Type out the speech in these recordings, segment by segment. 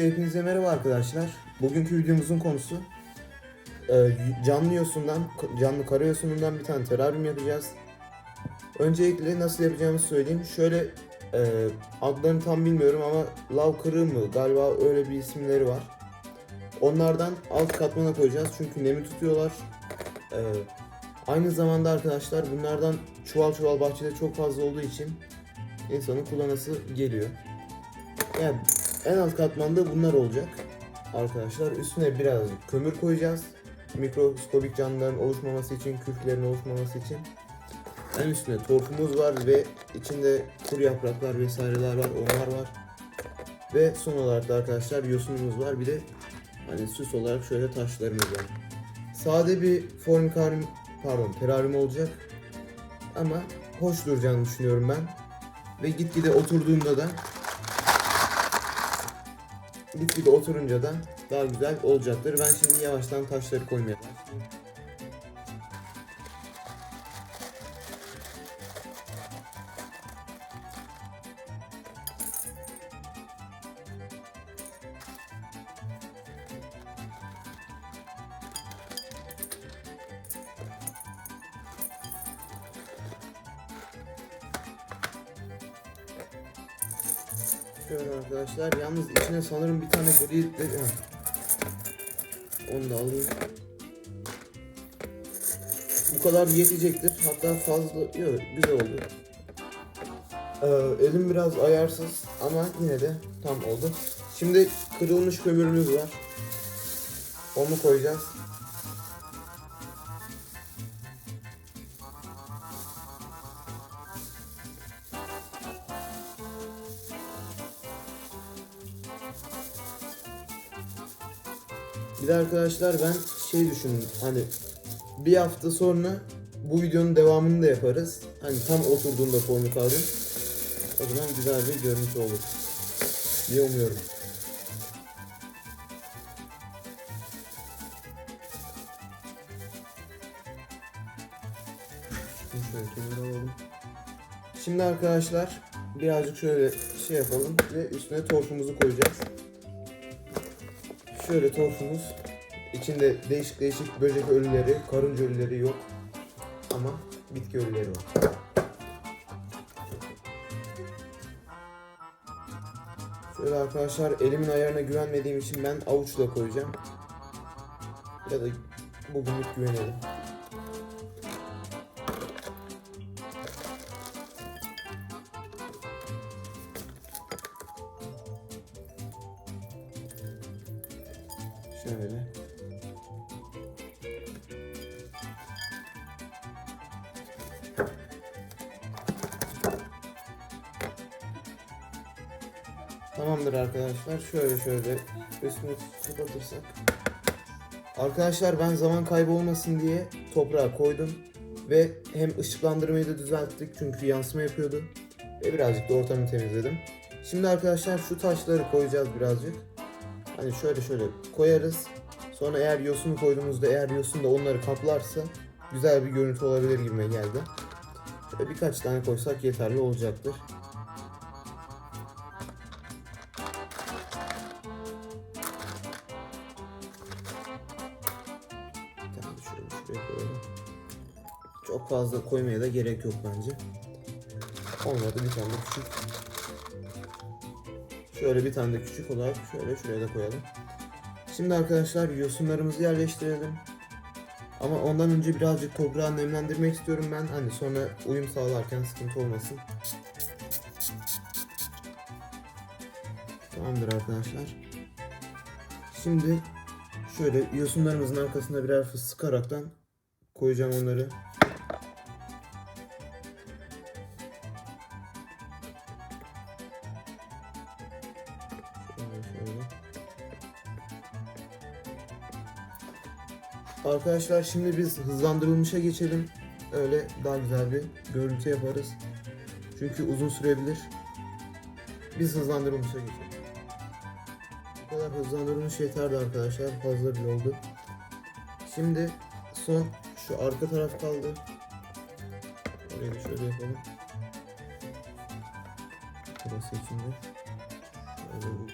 Öncelikle hepinize merhaba arkadaşlar. Bugünkü videomuzun konusu e, canlı yosundan, canlı kara yosunundan bir tane teraryum yapacağız. Öncelikle nasıl yapacağımızı söyleyeyim. Şöyle e, adlarını tam bilmiyorum ama lav kırığı mı galiba öyle bir isimleri var. Onlardan alt katmana koyacağız çünkü nemi tutuyorlar. E, aynı zamanda arkadaşlar bunlardan çuval çuval bahçede çok fazla olduğu için insanın kullanası geliyor. Yani en alt katmanda bunlar olacak arkadaşlar. Üstüne birazcık kömür koyacağız. Mikroskobik canlıların oluşmaması için, küflerin oluşmaması için. En üstüne torfumuz var ve içinde kuru yapraklar vesaireler var, onlar var. Ve son olarak da arkadaşlar yosunumuz var. Bir de hani süs olarak şöyle taşlarımız var. Sade bir formikaryum, pardon teraryum olacak. Ama hoş duracağını düşünüyorum ben. Ve gitgide oturduğunda da gitgide oturunca da daha güzel olacaktır. Ben şimdi yavaştan taşları koymaya başlayayım. Şöyle arkadaşlar. Yalnız içine sanırım bir tane gri... Heh. Onu da alayım. Bu kadar yetecektir. Hatta fazla... Yok güzel oldu. Ee, elim biraz ayarsız ama yine de tam oldu. Şimdi kırılmış kömürümüz var. Onu koyacağız. De arkadaşlar ben şey düşündüm hani bir hafta sonra bu videonun devamını da yaparız. Hani tam oturduğunda formu kaldım. O zaman güzel bir görüntü olur diye umuyorum. Şimdi arkadaşlar birazcık şöyle şey yapalım ve üstüne torfumuzu koyacağız. Şöyle torfumuz. İçinde değişik değişik böcek ölüleri, karınca ölüleri yok. Ama bitki ölüleri var. Şöyle arkadaşlar elimin ayarına güvenmediğim için ben avuçla koyacağım. Ya da bugünlük güvenelim. Tamamdır arkadaşlar. Şöyle şöyle üstünü kapatırsak. Arkadaşlar ben zaman kaybı olmasın diye toprağa koydum. Ve hem ışıklandırmayı da düzelttik çünkü yansıma yapıyordu. Ve birazcık da ortamı temizledim. Şimdi arkadaşlar şu taşları koyacağız birazcık. Hani şöyle şöyle koyarız. Sonra eğer yosunu koyduğumuzda eğer yosun da onları kaplarsa güzel bir görüntü olabilir gibime geldi. Şöyle birkaç tane koysak yeterli olacaktır. Çok fazla koymaya da gerek yok bence. Olmadı bir tane de küçük. Şöyle bir tane de küçük olarak şöyle şuraya da koyalım. Şimdi arkadaşlar yosunlarımızı yerleştirelim. Ama ondan önce birazcık toprağı nemlendirmek istiyorum ben. Hani sonra uyum sağlarken sıkıntı olmasın. Tamamdır arkadaşlar. Şimdi şöyle yosunlarımızın arkasına birer fıs sıkaraktan koyacağım onları. Arkadaşlar şimdi biz hızlandırılmışa geçelim. Öyle daha güzel bir görüntü yaparız. Çünkü uzun sürebilir. Biz hızlandırılmışa geçelim. Bu kadar hızlandırılmış yeterli arkadaşlar. Fazla bile oldu. Şimdi son şu arka taraf kaldı. Orayı da şöyle yapalım. Burası içinde.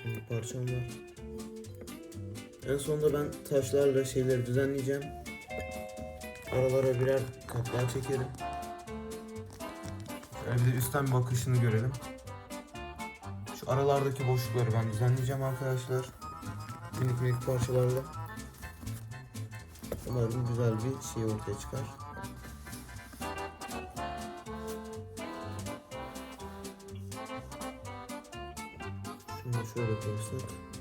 Bir parçam var. En sonunda ben taşlarla şeyleri düzenleyeceğim. Aralara birer katlar çekerim. Şöyle bir de üstten bir bakışını görelim. Şu aralardaki boşlukları ben düzenleyeceğim arkadaşlar. Minik minik parçalarla. Umarım güzel bir şey ortaya çıkar. Şunu şöyle koysak.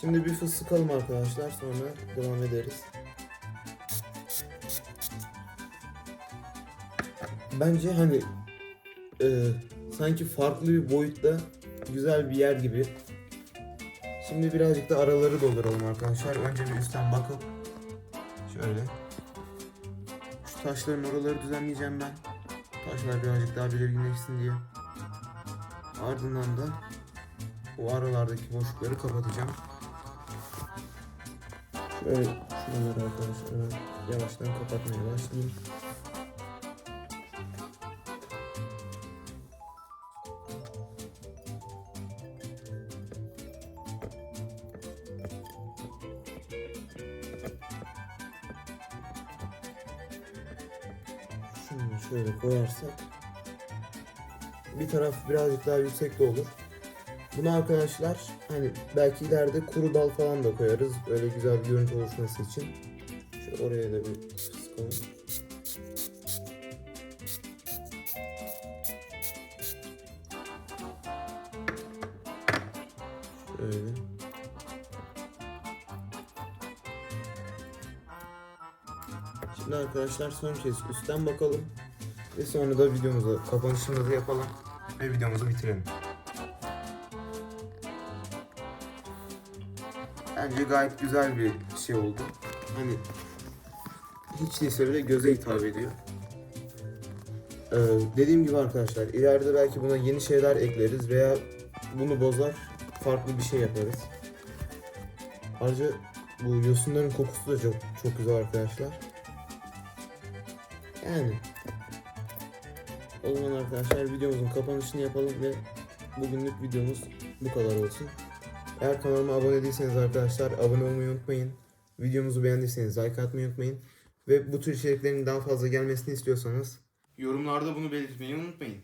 Şimdi bir fıs sıkalım arkadaşlar sonra devam ederiz. Bence hani e, sanki farklı bir boyutta güzel bir yer gibi. Şimdi birazcık da araları dolduralım arkadaşlar. Önce bir üstten bakıp şöyle. Şu taşların oraları düzenleyeceğim ben. Taşlar birazcık daha belirginleşsin diye. Ardından da bu aralardaki boşlukları kapatacağım. Şöyle şuraları arkadaşlar yavaştan kapatmaya başlayayım. Şunu şöyle koyarsak bir taraf birazcık daha yüksek de olur. Bunu arkadaşlar hani belki ileride kuru dal falan da koyarız. Böyle güzel bir görüntü oluşması için. Şu oraya da bir sıkalım. Şöyle. Şimdi arkadaşlar son kez üstten bakalım. Ve sonra da videomuzu, kapanışımızı yapalım. Ve videomuzu bitirelim. Bence gayet güzel bir şey oldu. Hani hiç değilse bile göze hitap ediyor. Ee, dediğim gibi arkadaşlar ileride belki buna yeni şeyler ekleriz veya bunu bozar farklı bir şey yaparız. Ayrıca bu yosunların kokusu da çok çok güzel arkadaşlar. Yani o zaman arkadaşlar videomuzun kapanışını yapalım ve bugünlük videomuz bu kadar olsun. Eğer kanalıma abone değilseniz arkadaşlar abone olmayı unutmayın. Videomuzu beğendiyseniz like atmayı unutmayın. Ve bu tür içeriklerin daha fazla gelmesini istiyorsanız yorumlarda bunu belirtmeyi unutmayın.